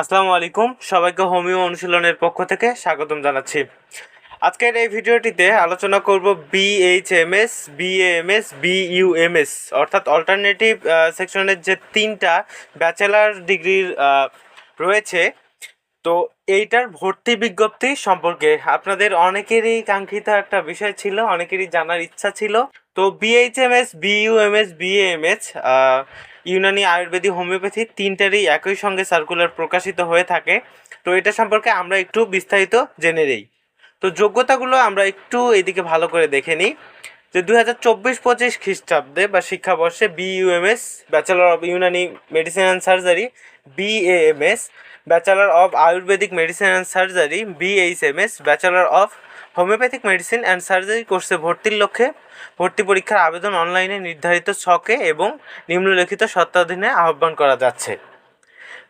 আসসালামু আলাইকুম। সবাইকে হোমিও অনুশীলনের পক্ষ থেকে স্বাগতম জানাচ্ছি। আজকের এই ভিডিওটিতে আলোচনা করব বিএইচএমএস বিএএমএস বিইউএমএস অর্থাৎ অল্টারনেটিভ সেকশনের যে তিনটা ব্যাচেলার ডিগ্রির রয়েছে। তো এইটার ভর্তি বিজ্ঞপ্তি সম্পর্কে আপনাদের অনেকেরই কাঙ্ক্ষিত একটা বিষয় ছিল, অনেকেরই জানার ইচ্ছা ছিল। তো BHMS BUMS BAMS Unani Ayurvedic homeopathy তিনটারই একই সঙ্গে সার্কুলার প্রকাশিত হয়ে থাকে। তো এটা সম্পর্কে আমরা একটু বিস্তারিত জেনে নেই। তো যোগ্যতাগুলো আমরা একটু এদিকে ভালো করে দেখে নিই। যে দু হাজার চব্বিশ পঁচিশ খ্রিস্টাব্দে বা শিক্ষাবর্ষে BUMS bachelor of Unani medicine and surgery BAMS bachelor of Ayurvedic medicine and surgery BHMS bachelor of homeopathic medicine and surgery কোর্সে ভর্তির লক্ষ্যে ভর্তি পরীক্ষার আবেদন অনলাইনে নির্ধারিত ছকে এবং নিম্নলিখিত শর্তাধীনে আহ্বান করা যাচ্ছে।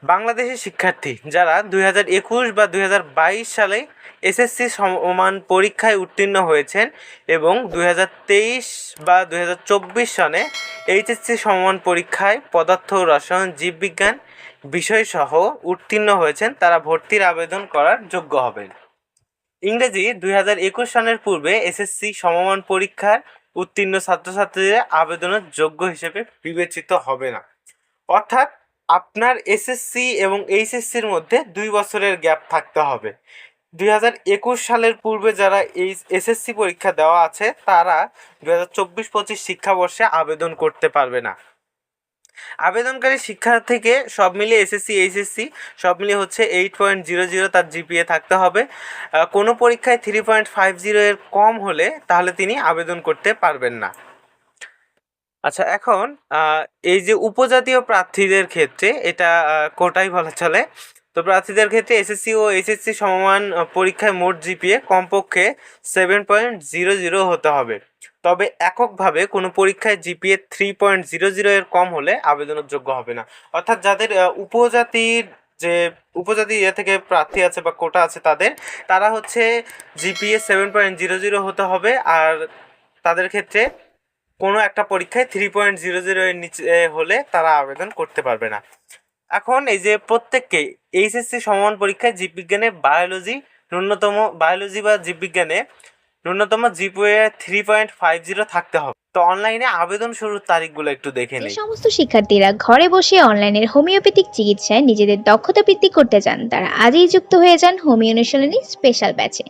বাংলাদেশের শিক্ষার্থী যারা দুই হাজার একুশ বা দুই হাজার বাইশ সালে এসএসসি সমান পরীক্ষায় উত্তীর্ণ হয়েছেন এবং দুই হাজার তেইশ বা দুই হাজার চব্বিশ সনে এইচএসসি সমান পরীক্ষায় পদার্থ রসায়ন, জীববিজ্ঞান বিষয়সহ উত্তীর্ণ হয়েছেন, তারা ভর্তির আবেদন করার যোগ্য হবেন। ইংরেজি দুই সনের পূর্বে এসএসসি সমমান পরীক্ষার উত্তীর্ণ ছাত্রছাত্রীদের আবেদনের যোগ্য হিসেবে বিবেচিত হবে না। অর্থাৎ আপনার এসএসসি এবং এইচএসসির মধ্যে দুই বছরের গ্যাপ থাকতে হবে। দুই হাজার একুশ সালের পূর্বে যারা এই এসএসসি পরীক্ষা দেওয়া আছে, তারা দুই হাজার চব্বিশ পঁচিশ শিক্ষাবর্ষে আবেদন করতে পারবে না। আবেদনকারী শিক্ষা থেকে সব মিলিয়ে এসএসসি এইচএসসি সব মিলিয়ে হচ্ছে এইট পয়েন্ট জিরো জিরো তার জিপিএ থাকতে হবে। কোনো পরীক্ষায় থ্রি পয়েন্ট ফাইভ জিরো এর কম হলে তাহলে তিনি আবেদন করতে পারবেন না। আচ্ছা এখন এই যে উপজাতীয় প্রার্থীদের ক্ষেত্রে এটা কোটাই বলা চলে। তো প্রার্থীদের ক্ষেত্রে এসএসসি ও এইচএসসি সমমান পরীক্ষায় মোট জিপিএ কমপক্ষে সেভেন পয়েন্ট জিরো জিরো হতে হবে। তবে এককভাবে কোনো পরীক্ষায় GPA three point zero zero এর কম হলে আবেদনের যোগ্য হবে না। অর্থাৎ যাদের উপজাতির যে, উপজাতি ইয়ে থেকে প্রার্থী আছে বা কোটা আছে তাদের, তারা হচ্ছে GPA seven point zero zero হতে হবে। আর তাদের ক্ষেত্রে কোনো একটা পরীক্ষায় থ্রি পয়েন্ট জিরো জিরো এর নিচে হলে তারা আবেদন করতে পারবে না। এখন এই যে প্রত্যেককে এইচএসসি সমান পরীক্ষায় জীববিজ্ঞানে বায়োলজি ন্যূনতম বায়োলজি বা জীববিজ্ঞানে ন্যূনতম GPA three point five zero থাকতে হবে। তো অনলাইনে আবেদন শুরুর তারিখগুলো একটু দেখে নিই। সমস্ত শিক্ষার্থীরা ঘরে বসে অনলাইনের হোমিওপ্যাথিক চিকিৎসায় নিজেদের দক্ষতা বৃদ্ধি করতে চান। তারা আজই যুক্ত হয়ে যান হোমিও অনুশীলনী স্পেশাল ব্যাচে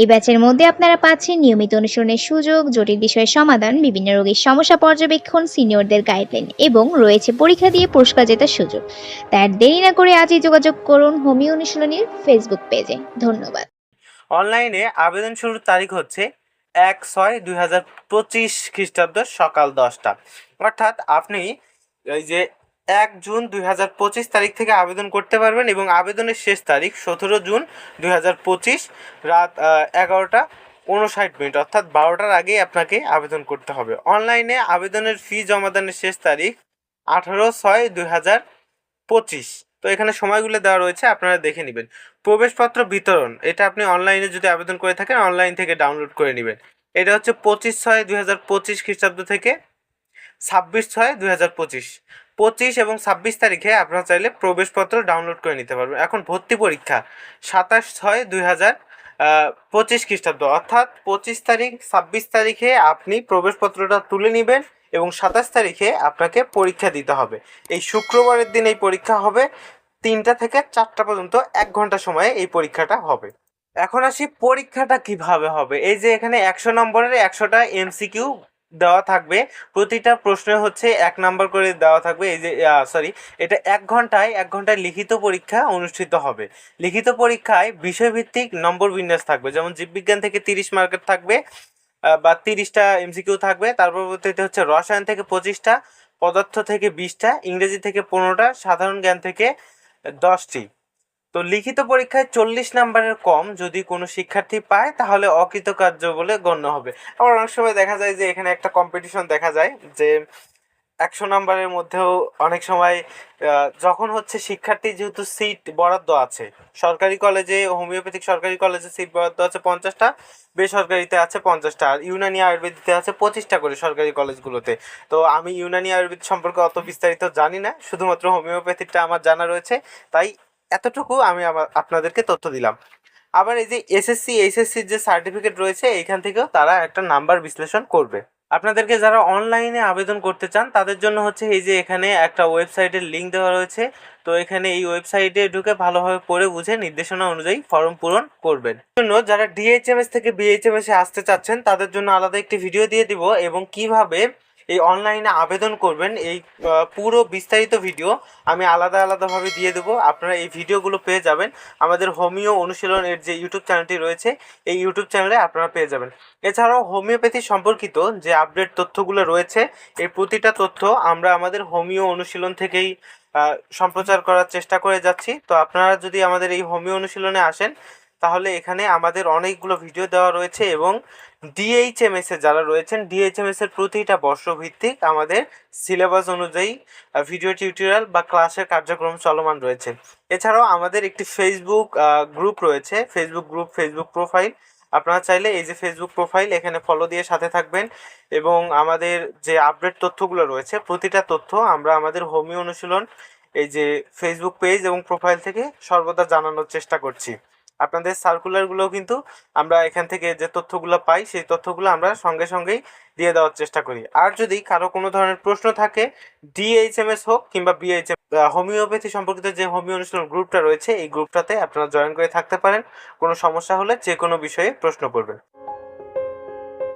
এই ব্যাচের মধ্যে আপনারা পাচ্ছেন নিয়মিত অনুশীলনের সুযোগ জটিল বিষয়ের সমাধান বিভিন্ন রোগীর সমস্যা পর্যবেক্ষণ সিনিয়রদের গাইডলাইন এবং রয়েছে পরীক্ষা দিয়ে পুরস্কার জেতার সুযোগ। তাই দেরি না করে আজই যোগাযোগ করুন হোমিও অনুশীলনীর ফেসবুক পেজে ধন্যবাদ। অনলাইনে আবেদন শুরুর তারিখ হচ্ছে এক ছয় দুই হাজার পঁচিশ খ্রিস্টাব্দ সকাল দশটা। অর্থাৎ আপনি এই যে এক জুন দুই হাজার পঁচিশ তারিখ থেকে আবেদন করতে পারবেন এবং আবেদনের শেষ তারিখ সতেরো জুন দুই হাজার পঁচিশ রাত এগারোটা উনষাট মিনিট, অর্থাৎ বারোটার আগেই আপনাকে আবেদন করতে হবে। অনলাইনে আবেদনের ফি জমাদানের শেষ তারিখ আঠারো ছয় দুই হাজার পঁচিশ। তো এখানে সময়গুলো দেওয়া রয়েছে, আপনারা দেখে নেবেন। প্রবেশপত্র বিতরণ, এটা আপনি অনলাইনে যদি আবেদন করে থাকেন অনলাইন থেকে ডাউনলোড করে নেবেন। এটা হচ্ছে পঁচিশ ছয় দুই হাজার পঁচিশ খ্রিস্টাব্দ থেকে ছাব্বিশ ছয় দুই হাজার পঁচিশ। পঁচিশ এবং ছাব্বিশ তারিখে আপনারা চাইলে প্রবেশপত্র ডাউনলোড করে নিতে পারবেন। এখন ভর্তি পরীক্ষা, সাতাশ ছয় দুই হাজার পঁচিশ খ্রিস্টাব্দ। অর্থাৎ পঁচিশ তারিখ, ছাব্বিশ তারিখে আপনি প্রবেশপত্রটা তুলে নেবেন। এবং সাতাশ তারিখে আপনাকে পরীক্ষা দিতে হবে। এই শুক্রবারের দিন এই পরীক্ষা হবে, তিনটা থেকে চারটা পর্যন্ত এক ঘণ্টা সময়ে এই পরীক্ষাটা হবে। এখন আসি পরীক্ষাটা কীভাবে হবে? এই যে এখানে একশো নম্বরের একশোটা এমসিকিউ দেওয়া থাকবে, প্রতিটা প্রশ্নে হচ্ছে এক নাম্বার করে দেওয়া থাকবে। এই যে সরি এটা এক ঘন্টায় এক ঘন্টায় লিখিত পরীক্ষা অনুষ্ঠিত হবে। লিখিত পরীক্ষায় বিষয়ভিত্তিক নম্বর বিন্যাস থাকবে, যেমন জীববিজ্ঞান থেকে তিরিশ মার্কের থাকবে বা তিরিশটা এমসিকিউ থাকবে। তার পরবর্তীতে হচ্ছে রসায়ন থেকে পঁচিশটা, পদার্থ থেকে বিশটা, ইংরেজি থেকে পনেরোটা, সাধারণ জ্ঞান থেকে দশটি। তো লিখিত পরীক্ষায় চল্লিশ নাম্বারের কম যদি কোনো শিক্ষার্থী পায়, তাহলে অকৃতকার্য বলে গণ্য হবে। আবার অনেক সময় দেখা যায় যে এখানে একটা কম্পিটিশন দেখা যায় যে একশো নাম্বারের মধ্যেও অনেক সময় যখন হচ্ছে শিক্ষার্থী যেহেতু সিট বরাদ্দ আছে, সরকারি কলেজে হোমিওপ্যাথিক সরকারি কলেজে সিট বরাদ্দ আছে পঞ্চাশটা, বেসরকারিতে আছে পঞ্চাশটা, আর ইউনানি আয়ুর্বেদিতে আছে পঁচিশটা করে সরকারি কলেজগুলোতে তো আমি ইউনানি আয়ুর্বেদ সম্পর্কে অত বিস্তারিত জানি না, শুধুমাত্র হোমিওপ্যাথিকটা আমার জানা রয়েছে, তাই এতটুকু আমি আবার আপনাদেরকে তথ্য দিলাম। আবার এই যে এসএসসি এইচএসসির যে সার্টিফিকেট রয়েছে, এইখান থেকেও তারা একটা নাম্বার বিশ্লেষণ করবে। আপনাদেরকে যারা অনলাইনে আবেদন করতে চান, তাদের জন্য হচ্ছে এই যে এখানে একটা ওয়েবসাইটের লিঙ্ক দেওয়া রয়েছে। তো এখানে এই ওয়েবসাইটে ঢুকে ভালোভাবে পড়ে বুঝে নির্দেশনা অনুযায়ী ফর্ম পূরণ করবেন। জন্য যারা ডিএইচএমএস থেকে বিএইচএমএস এ আসতে চাচ্ছেন, তাদের জন্য আলাদা একটি ভিডিও দিয়ে দিব এবং কীভাবে এই অনলাইনে আবেদন করবেন। এই পুরো বিস্তারিত ভিডিও আমি আলাদা আলাদাভাবে দিয়ে দেবো। আপনারা এই ভিডিওগুলো পেয়ে যাবেন। আমাদের হোমিও অনুশীলনের যে ইউটিউব চ্যানেলটি রয়েছে, এই ইউটিউব চ্যানেলে আপনারা পেয়ে যাবেন। এছাড়াও হোমিওপ্যাথি সম্পর্কিত যে আপডেট তথ্যগুলো রয়েছে, এই প্রতিটা তথ্য আমরা আমাদের হোমিও অনুশীলন থেকেই সম্প্রচার করার চেষ্টা করে যাচ্ছি। তো আপনারা যদি আমাদের এই হোমিও অনুশীলনে আসেন তাহলে এখানে আমাদের অনেকগুলো ভিডিও দেওয়া রয়েছে এবং ডিএইচএমএস এ যারা রয়েছেন ডিএইচএমএস এর প্রতিটা বর্ষভিত্তিক আমাদের সিলেবাস অনুযায়ী ভিডিও টিউটোরিয়াল বা ক্লাসের কার্যক্রম চলমান রয়েছে। এছাড়াও আমাদের একটি ফেসবুক গ্রুপ রয়েছে ফেসবুক গ্রুপ ফেসবুক প্রোফাইল আপনারা চাইলে এই যে ফেসবুক প্রোফাইল এখানে ফলো দিয়ে সাথে থাকবেন এবং আমাদের যে আপডেট তথ্যগুলো রয়েছে, প্রতিটা তথ্য আমরা আমাদের হোমিও অনুশীলন, এই যে ফেসবুক পেজ এবং প্রোফাইল থেকে সর্বদা জানানোর চেষ্টা করছি। আপনাদের সার্কুলারগুলো কিন্তু আমরা এখান থেকে যে তথ্যগুলো পাই, সেই তথ্যগুলো আমরা সঙ্গে সঙ্গেই দিয়ে দেওয়ার চেষ্টা করি। আর যদি কারও কোনো ধরনের প্রশ্ন থাকে ডিএইচএমএস হোক কিংবা বিএইচএম হোমিওপ্যাথি সম্পর্কিত যে হোমিও অনুশীলন গ্রুপটা রয়েছে, এই গ্রুপটাতে আপনারা জয়েন করে থাকতে পারেন। কোনো সমস্যা হলে যে কোনো বিষয়ে প্রশ্ন করবেন।